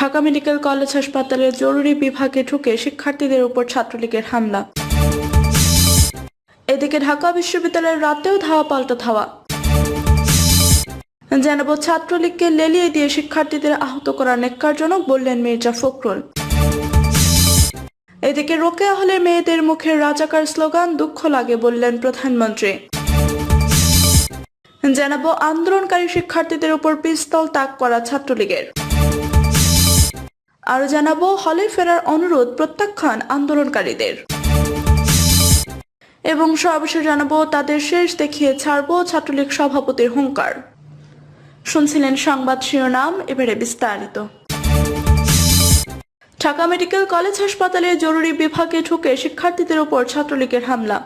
Dhaka medical college হাসপাতালের জরুরি বিভাগে ঢুকে শিক্ষার্থীদের উপর ছাত্রলীগের হামলা। এদিকে ঢাকা বিশ্ববিদ্যালয়ের রাতেও ধাওয়া পাল্টা ধাওয়া। জানাব, ছাত্রলীগকে লেলিয়ে দিয়ে শিক্ষার্থীদের আহত করা নেককারজনক বললেন মির্জা ফখরুল। এদিকে রোকেয়া হলে মেয়েদের মুখে রাজাকার স্লোগান, দুঃখ লাগে বললেন প্রধানমন্ত্রী। জানাব, আন্দোলনকারী শিক্ষার্থীদের উপর পিস্তল তাক করা ছাত্রলীগের। আরও জানাব হলে ফেরার অনুরোধ প্রত্যাখ্যান আন্দোলনকারীদের। এবং সর্বশেষ জানাব, তাদের শেষ দেখিয়ে ছাড়বো ছাত্রলীগ সভাপতির হুঙ্কার। শুনছিলেন সংবাদ শিরোনাম, এবারে বিস্তারিত। ঢাকা মেডিকেল কলেজ হাসপাতালে জরুরি বিভাগে ঢুকে শিক্ষার্থীদের উপর ছাত্রলীগের হামলা।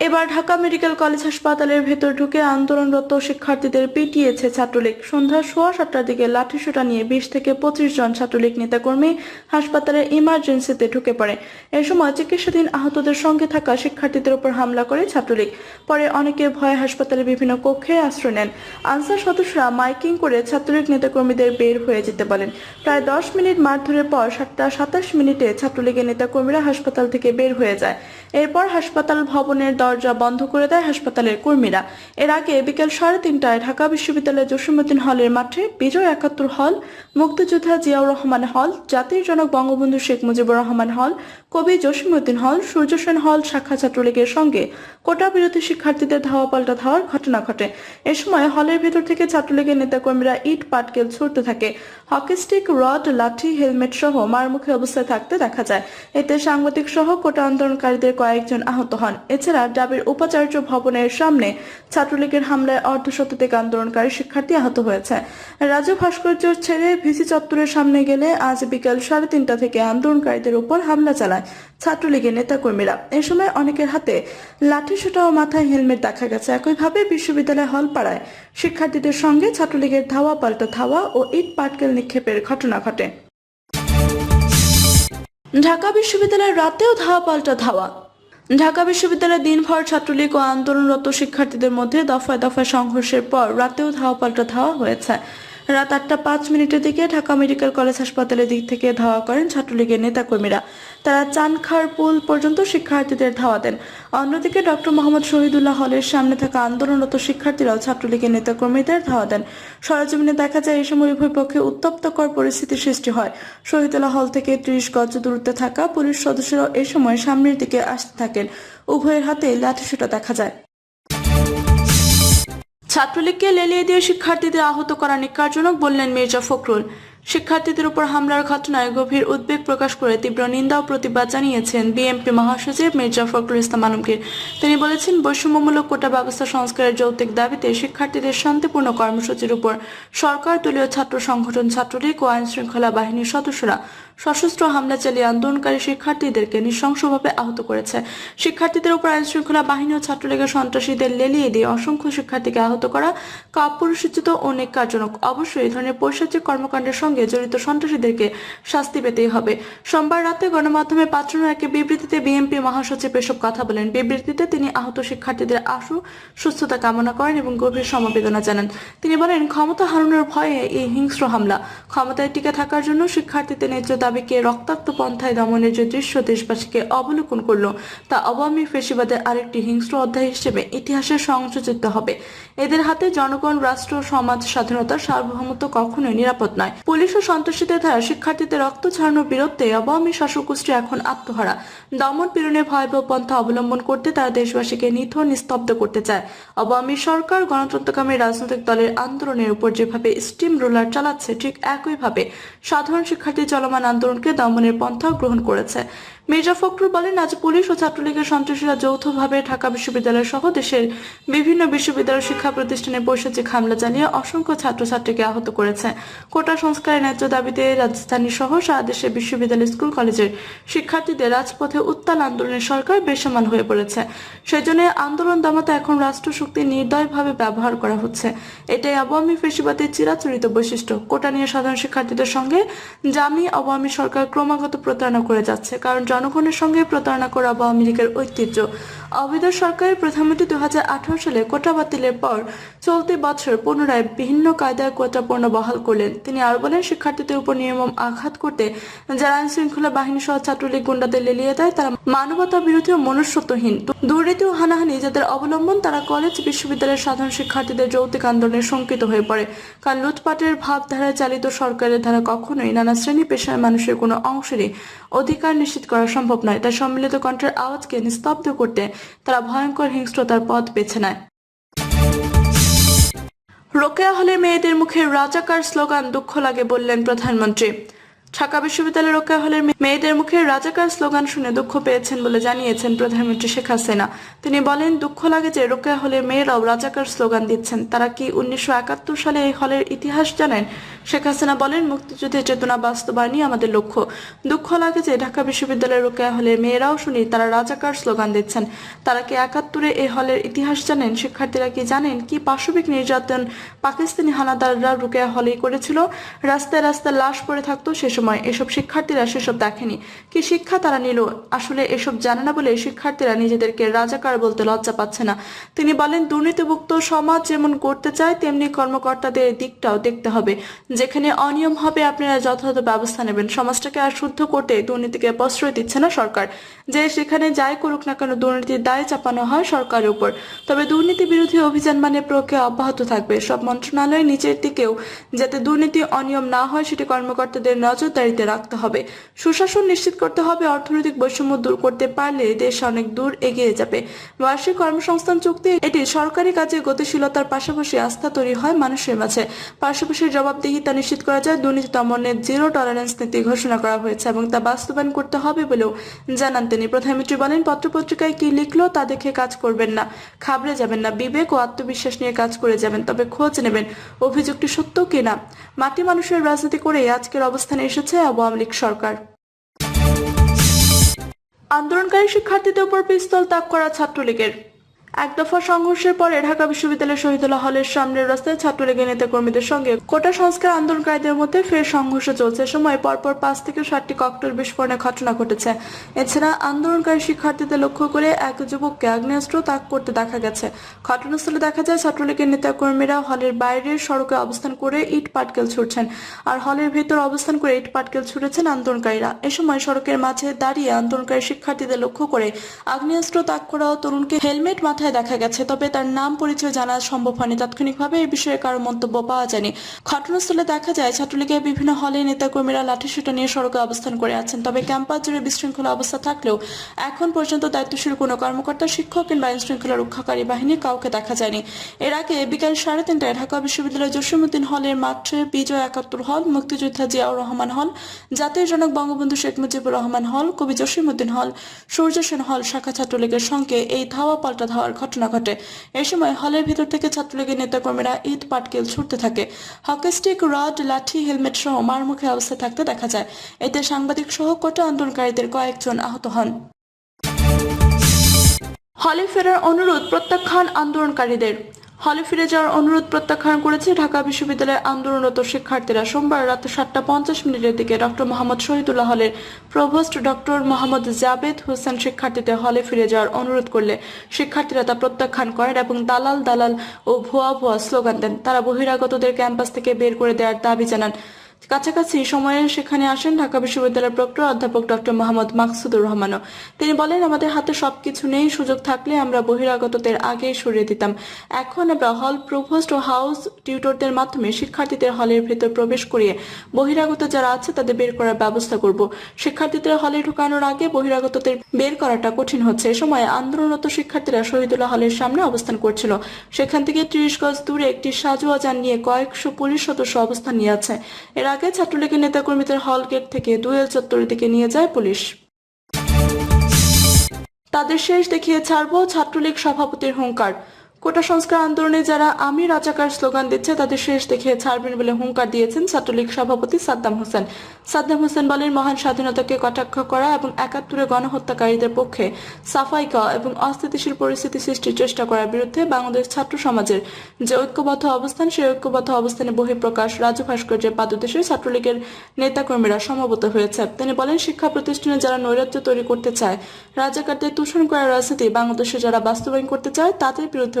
এবার ঢাকা মেডিকেল কলেজ হাসপাতালের ভেতর ঢুকে আন্দোলনরত শিক্ষার্থীদের পিটিয়েছে ছাত্রলীগ। সন্ধ্যা সোয়া সাতটার দিকে লাঠিসোঁটা নিয়ে বিশ থেকে পঁচিশ জন ছাত্রলীগ নেতাকর্মী হাসপাতালের ইমার্জেন্সিতে ঢুকে পড়ে। এ সময় চিকিৎসাধীন আহতদের সঙ্গে থাকা শিক্ষার্থীদের উপর হামলা করে ছাত্রলীগ। পরে অনেকে ভয়ে হাসপাতালের বিভিন্ন কক্ষে আশ্রয় নেন। আনসার সদস্যরা মাইকিং করে ছাত্রলীগ নেতাকর্মীদের বের হয়ে যেতে বলেন। প্রায় দশ মিনিট মারধরের পর সাতটা সাতাশ মিনিটে ছাত্রলীগের নেতাকর্মীরা হাসপাতাল থেকে বের হয়ে যায়। এরপর হাসপাতাল ভবনের দরজা বন্ধ করে দেয় হাসপাতালের কর্মীরা। এর আগে বিকেল সাড়ে তিনটায় ঢাকা বিশ্ববিদ্যালয়ের জসীমউদ্দিন হলের মাঠে বিজয় একাত্তর হল, মুক্তিযোদ্ধা জিয়াউর রহমান হল, জাতির জনক বঙ্গবন্ধু শেখ মুজিবুর রহমান হল, কবি জসীমউদ্দিন হল, সূর্য সেন হল, শাখা ছাত্রলীগের সঙ্গে কোটা বিরোধী শিক্ষার্থীদের ধাওয়া পাল্টা ধাওয়ার ঘটনা ঘটে। এ সময় হলের ভেতর থেকে ছাত্রলীগের নেতাকর্মীরা ইট পাটকেল ছুটতে থাকে। হকিস্টিক রড, লাঠি, হেলমেট সহ মারমুখী অবস্থায় থাকতে দেখা যায়। এতে সাংবাদিক সহ কোটা আন্দোলনকারীদের কয়েকজন আহত হন। এছাড়া ডাবের উপাচার্য ভবনের সামনে ছাত্রলীগের হামলায় অর্ধশতাধিক আন্দোলনকারী শিক্ষার্থী আহত হয়েছে। রাজু ভাস্কর্য ছেড়ে ভিসি চত্বরের সামনে গেলে আজ বিকেল সাড়ে তিনটা থেকে আন্দোলনকারীদের উপর হামলা চালায় ছাত্রলীগের নেতাকর্মীরা। এ সময় অনেকের হাতে লাঠিসোঁটা ও মাথায় হেলমেট দেখা গেছে। একইভাবে বিশ্ববিদ্যালয় হল পাড়ায় শিক্ষার্থীদের সঙ্গে ছাত্রলীগের ধাওয়া, পাল্টা ধাওয়া ও ইট পাটকেল নিক্ষেপের ঘটনা ঘটে। ঢাকা বিশ্ববিদ্যালয়ের রাতেও ধাওয়া, পাল্টা ধাওয়া। ঢাকা বিশ্ববিদ্যালয়ের দিনভর ছাত্রলীগ ও আন্দোলনরত শিক্ষার্থীদের মধ্যে দফায় দফায় সংঘর্ষের পর রাতেও ধাওয়া পাল্টা ধাওয়া হয়েছে। রাত আটটা পাঁচ মিনিটের দিকে ঢাকা মেডিকেল কলেজ হাসপাতালের দিক থেকে ধাওয়া করেন ছাত্রলীগের নেতাকর্মীরা। তারা চানখার পুল পর্যন্ত শিক্ষার্থীদের ধাওয়া দেন। অন্যদিকে ডক্টর মোহাম্মদ শহীদুল্লাহ হলের সামনে থাকা আন্দোলনরত শিক্ষার্থীরাও ছাত্রলীগের নেতাকর্মীদের ধাওয়া দেন। সরজমিনে দেখা যায়, এই সময় উভয় পক্ষে উত্তপ্তকর পরিস্থিতির সৃষ্টি হয়। শহীদুল্লাহ হল থেকে ত্রিশ গজ দূরত্বে থাকা পুলিশ সদস্যরাও এ সময় সামনের দিকে আসতে থাকেন। উভয়ের হাতে লাঠিসোঁটা দেখা যায়। ছাত্রলীগকে লেলিয়ে দিয়ে শিক্ষার্থীদের আহত করা নিকারজনক বললেন মির্জা ফখরুল। শিক্ষার্থীদের উপর হামলার ঘটনায় গভীর উদ্বেগ প্রকাশ করে তীব্র নিন্দা ও প্রতিবাদ জানিয়েছেন বিএনপি মহাসচিব মির্জা ফখরুল ইসলাম আলমগীর। তিনি বলেছেন, বৈষম্যমূলক কোটা ব্যবস্থা সংস্কারের যৌক্তিক দাবিতে শিক্ষার্থীদের শান্তিপূর্ণ কর্মসূচির উপর সরকার, দলীয় ছাত্র সংগঠন, ছাত্রলীগ ও আইন শৃঙ্খলা বাহিনীর সদস্যরা সশস্ত্র হামলা চালিয়ে আন্দোলনকারী শিক্ষার্থীদেরকে নৃশংসভাবে আহত করেছে। শিক্ষার্থীদের উপর আইন শৃঙ্খলা বাহিনী ও ছাত্রলীগের সন্ত্রাসীদের লেলিয়ে দিয়ে অসংখ্য শিক্ষার্থীকে আহত করা কাপুরুষোচিত ও নেককারজনক অবশ্যই এই ধরনের পৈশাচিক কর্মকাণ্ডের সঙ্গে জড়িত সন্ত্রাসীদেরকে শাস্তি পেতেই হবে। সোমবার রাতে গণমাধ্যমে পাত্রনার একটি বিবৃতিতে বিএনপি মহাসচিব এসব কথা বলেন। বিবৃতিতে তিনি আহত শিক্ষার্থীদের আশু, সুস্থতা কামনা করেন এবং গভীর সমবেদনা জানান। তিনি বলেন, ক্ষমতা হারানোর ভয়ে এই হিংস্র হামলা, ক্ষমতায় টিকে থাকার জন্য শিক্ষার্থীদের ন্যায্য দাবিকে রক্তাক্ত পন্থায় দমনের যে দৃশ্য দেশবাসীকে অবলোকন করল, তা আওয়ামী ফেসিবাদের আরেকটি হিংস্র অধ্যায় হিসেবে ইতিহাসে সংযোজিত হবে। এদের হাতে জনগণ, রাষ্ট্র, সমাজ, স্বাধীনতার সার্বভৌমত্ব কখনোই নিরাপদ নয়। পুলিশ ও সন্ত্রাসীদের দ্বারা শিক্ষার্থীদের রক্ত ছাড়ানোর বিরুদ্ধে আওয়ামী শাসক গোষ্ঠী এখন আত্মহারা। দমন পীড়নের ভয়াবহ পন্থা অবলম্বন করতে তারা দেশবাসীকে নিথর, নিস্তব্ধ করতে চায়। আওয়ামী সরকার গণতন্ত্রকামী রাজনৈতিক দলের আন্দোলনের উপর যেভাবে স্টিম রোলার চালাচ্ছে, ঠিক একইভাবে সাধারণ শিক্ষার্থী চলমান আন্দোলনকে দমনের পন্থা গ্রহণ করেছে। মির্জা ফখরুল বলেন, আজ পুলিশ ও ছাত্রলীগের সন্ত্রাসীরা যৌথভাবে ঢাকা বিশ্ববিদ্যালয় সহ দেশের বিভিন্ন বিশ্ববিদ্যালয় শিক্ষা প্রতিষ্ঠানে বৈষয়িক হামলা চালিয়ে অসংখ্য ছাত্রছাত্রীকে আহত করেছে। কোটা সংস্কারের ন্যায্য দাবিতে রাজধানী সহ সারা দেশের বিশ্ববিদ্যালয়, স্কুল, কলেজের শিক্ষার্থীদের রাজপথে উত্তাল আন্দোলনের সরকার বেসামাল হয়ে পড়েছে। সেজন্য আন্দোলন দমাতে এখন রাষ্ট্র শক্তি নির্দয়ভাবে ব্যবহার করা হচ্ছে। এটাই আওয়ামী ফেসিবাদের চিরাচরিত বৈশিষ্ট্য। কোটা নিয়ে সাধারণ শিক্ষার্থীদের সঙ্গে জামি আওয়ামী সরকার ক্রমাগত প্রতারণা করে যাচ্ছে, কারণ জনগণের সঙ্গে প্রতারণা করা আওয়ামী লীগের ঐতিহ্য। অবৈধ সরকারের প্রধানমন্ত্রী দু সালে কোটা বাতিলের পর চলতি বছর পুনরায় ভিন্ন কায়দায় কোটা পণ্য বহাল করলেন। তিনি আরও বলেন, শিক্ষার্থীদের উপর নির্মম আঘাত করতে যারা আইন শৃঙ্খলা বাহিনী সহ ছাত্রলীগ গুন্ডাদের লেলিয়ে দেয়, তারা মানবতা বিরোধী ও মনুষ্যত্বহীন। দুর্নীতি ও হানাহানি যাদের অবলম্বন, তারা কলেজ বিশ্ববিদ্যালয়ের সাধারণ শিক্ষার্থীদের যৌতিক আন্দোলনে শঙ্কিত হয়ে পড়ে। কারণ লুটপাটের ভাবধারায় চালিত সরকারের ধারা কখনোই নানা শ্রেণি পেশার মানুষের কোনো অংশেরই অধিকার নিশ্চিত করা সম্ভব নয়। তাই সম্মিলিত কণ্ঠের আওয়াজকে নিস্তব্ধ করতে তারা ভয়ঙ্কর হিংস্রতার পথ বেছে নেয়। রোকেয়া হলে মেয়েদের মুখে রাজাকার স্লোগান, দুঃখ লাগে বললেন প্রধানমন্ত্রী। ঢাকা বিশ্ববিদ্যালয়ের রোকেয়া হলের মেয়েদের মুখে রাজাকার স্লোগান শুনে দুঃখ পেয়েছেন বলে জানিয়েছেন প্রধানমন্ত্রী শেখ হাসিনা। তিনি বলেন, দুঃখ লাগে যে রোকেয়া হলের মেয়েরাও রাজাকার স্লোগান দিচ্ছেন। তারা কি উনিশশো একাত্তর সালে এই হলের ইতিহাস জানেন? শেখ হাসিনা বলেন, মুক্তিযুদ্ধের চেতনা বাস্তবায়নই আমাদের লক্ষ্য। দুঃখ লাগে যে ঢাকা বিশ্ববিদ্যালয়ের রোকেয়া হলের মেয়েরাও শুনি তারা রাজাকার স্লোগান দিচ্ছেন। তারা কি একাত্তরে এই হলের ইতিহাস জানেন? শিক্ষার্থীরা কি জানেন কি পাশবিক নির্যাতন পাকিস্তানি হানাদাররা রোকেয়া হলে করেছিল? রাস্তায় রাস্তায় লাশ পড়ে থাকতো সে সময়। এসব শিক্ষার্থীরা সেসব দেখেনি। কি শিক্ষা তারা নিল? আসলে এসব জানে না বলে শিক্ষার্থীরা নিজেদেরকে রাজাকার বলতে লজ্জা পাচ্ছে না। তিনি বলেন, দুর্নীতিমুক্ত সমাজ যেমন করতে চায়, তেমনি কর্মকর্তাদের দিকটাও দেখতে হবে। যেখানে অনিয়ম হবে, আপনারা যথাযথ ব্যবস্থা নেবেন। সমাজটাকে আর শুদ্ধ করতে দুর্নীতিকে প্রশ্রয় দিচ্ছে না সরকার। যে সেখানে যাই করুক না কেন, দুর্নীতির দায় চাপানো হয় সরকারের উপর। তবে দুর্নীতি বিরোধী অভিযান মানে প্রক্রিয়া অব্যাহত থাকবে। সব মন্ত্রণালয় নিচের দিকেও যাতে দুর্নীতি, অনিয়ম না হয়, সেটি কর্মকর্তাদের নজরদারিতে রাখতে হবে। সুশাসন নিশ্চিত করতে হবে, অর্থনৈতিক বৈষম্য দূর করতে পারলে দেশ অনেক দূর এগিয়ে যাবে। বার্ষিক কর্মসংস্থান চুক্তি, এটি সরকারি কাজে গতিশীলতার পাশাপাশি আস্থা তৈরি হয় মানুষের মাঝে। পাশাপাশি জবাবদিহিতা নিশ্চিত করা যায় দুর্নীতি দমনের জিরো টলারেন্স নীতি ঘোষণা করা হয়েছে এবং তা বাস্তবায়ন করতে হবে বলেও জানান তিনি। প্রধানমন্ত্রী বলেন, পত্রপত্রিকায় কি লিখলো তা দেখে কাজ করবেন না খাবড়ে যাবেন না, বিবেক ও আত্মবিশ্বাস নিয়ে কাজ করে যাবেন, তবে খোঁজ নেবেন অভিযোগটি সত্য কিনা। মাটি মানুষের রাজনীতি করে আজকের অবস্থানে এসেছে আওয়ামী লীগ সরকার। আন্দোলনকারী শিক্ষার্থীদের উপর পিস্তল তাক করা ছাত্রলীগের। এক দফা সংঘর্ষের পরে ঢাকা বিশ্ববিদ্যালয়ের শহীদুল্লাহ হলের সামনের রাস্তায় ছাত্রলীগের নেতাকর্মীদের সঙ্গে কোটা সংস্কার আন্দোলনকারীদের মধ্যে ফের সংঘর্ষ চলছে। সময় পরপর পাঁচ থেকে ষাটটি ককটেল বিস্ফোরণের ঘটনা ঘটেছে। এছাড়া আন্দোলনকারী শিক্ষার্থীদের লক্ষ্য করে এক যুবককে আগ্নেয়াস্ত্র তাক করতে দেখা গেছে। ঘটনাস্থলে দেখা যায়, ছাত্রলীগের নেতাকর্মীরা হলের বাইরের সড়কে অবস্থান করে ইট পাটকেল ছুটছেন আর হলের ভেতর অবস্থান করে ইট পাটকেল ছুড়েছেন আন্দোলনকারীরা। এ সময় সড়কের মাঝে দাঁড়িয়ে আন্দোলনকারী শিক্ষার্থীদের লক্ষ্য করে আগ্নেয়াস্ত্র তাক করা তরুণকে হেলমেট মাথায় দেখা গেছে, তবে তার নাম পরিচয় জানা সম্ভব হয়নি। তাৎক্ষণিকভাবে এই বিষয়ে কারও মন্তব্য পাওয়া যায়নি। ঘটনাস্থলে দেখা যায়, ছাত্রলীগের বিভিন্ন হলে নেতাকর্মীরা লাঠিসোঁটা নিয়ে সড়কে অবস্থান করে আছেন। তবে ক্যাম্পাস জুড়ে বিশৃঙ্খলা অবস্থা থাকলেও এখন পর্যন্ত দায়িত্বশীল কোনো কর্মকর্তা, শিক্ষক কিংবা আইন শৃঙ্খলা রক্ষাকারী বাহিনী কাউকে দেখা যায়নি। এর আগে বিকাল সাড়ে তিনটায় ঢাকা বিশ্ববিদ্যালয় জসীমউদ্দিন হলের মাঠে বিজয় একাত্তর হল, মুক্তিযোদ্ধা জিয়াউর রহমান হল, জাতীয় জনক বঙ্গবন্ধু শেখ মুজিবুর রহমান হল, কবি জসীমউদ্দিন হল, সূর্য সেন হল শাখা ছাত্রলীগের সঙ্গে এই ধাওয়া পাল্টা ধাওয়ার ঘটনা ঘটে। এ সময় হলের ভিতর থেকে ছাত্রলীগের নেতাকর্মীরা ঈদ পাটকেল ছুটতে থাকে। হকিস্টিক রড, লাঠি, হেলমেট সহ মারমুখী অবস্থায় থাকতে দেখা যায়। এতে সাংবাদিক সহ কোটা আন্দোলনকারীদের কয়েকজন আহত হন। হলে ফেরার অনুরোধ প্রত্যাখ্যান আন্দোলনকারীদের। হলে ফিরে যাওয়ার অনুরোধ প্রত্যাখ্যান করেছে ঢাকা বিশ্ববিদ্যালয়ের আন্দোলনরত শিক্ষার্থীরা। সোমবার রাত সাতটা পঞ্চাশ মিনিটের দিকে ডক্টর মোহাম্মদ শহীদুল্লাহ হলের প্রভোস্ট ডক্টর মোহাম্মদ জাবেদ হোসেন শিক্ষার্থীদের হলে ফিরে যাওয়ার অনুরোধ করলে শিক্ষার্থীরা তা প্রত্যাখ্যান করেন এবং দালাল দালাল ও ভুয়া ভুয়া স্লোগান দেন। তারা বহিরাগতদের ক্যাম্পাস থেকে বের করে দেওয়ার দাবি জানান। কাছাকাছি সময়ে সেখানে আসেন ঢাকা বিশ্ববিদ্যালয়ের প্রক্টর অধ্যাপক ডক্টর মোহাম্মদ মাকসুদুর রহমানও। তিনি বলেন, আমাদের হাতে সবকিছু নেই, সুযোগ থাকলে আমরা বহিরাগতদের আগে সরিয়ে দিতাম। এখন আমরা হল প্রভোস্ট ও হাউস টিউটরদের মাধ্যমে শিক্ষার্থীদের হলের ভেতর প্রবেশ করিয়ে বহিরাগত যারা আছে তাদের বের করার ব্যবস্থা করব। শিক্ষার্থীদের হলে ঢুকানোর আগে বহিরাগতদের বের করাটা কঠিন হচ্ছে। এ সময় আন্দোলনরত শিক্ষার্থীরা শহীদুল্লাহ হলের সামনে অবস্থান করছিল। সেখান থেকে ত্রিশ গজ দূরে একটি সাজুয়া নিয়ে কয়েকশো পুলিশ সদস্য অবস্থান নিয়ে আছে। এর আগে ছাত্রলীগের নেতাকর্মীদের হল গেট থেকে দুয়েল চত্বরের দিকে নিয়ে যায় পুলিশ। তাদের শেষ দেখিয়ে ছাড়ব ছাত্রলীগ সভাপতির হুঙ্কার। কোটা সংস্কার আন্দোলনে যারা আমি রাজাকার স্লোগান দিচ্ছে, তাদের শেষ দেখে ছাড়বেন বলে হুঙ্কার দিয়েছেন ছাত্রলীগ সভাপতি সাদ্দাম হোসেন। সাদ্দাম হোসেন বলেন, মহান স্বাধীনতাকে কটাক্ষ করা এবং একাত্তরে গণহত্যাকারীদের পক্ষে সাফাই গাওয়া এবং অস্থিতিশীল পরিস্থিতি সৃষ্টির চেষ্টা করার বিরুদ্ধে বাংলাদেশ ছাত্র সমাজের যে ঐক্যবদ্ধ অবস্থান, সেই ঐক্যবদ্ধ অবস্থানে বহিঃপ্রকাশ রাজু ভাস্কর্যের পাদদেশে ছাত্রলীগের নেতাকর্মীরা সমবেত হয়েছে। তিনি বলেন, শিক্ষা প্রতিষ্ঠানে যারা নৈরাজ্য তৈরি করতে চায়, রাজাকারদের তুষণ করার রাজনীতি বাংলাদেশে যারা বাস্তবায়ন করতে চায়, তাদের বিরুদ্ধে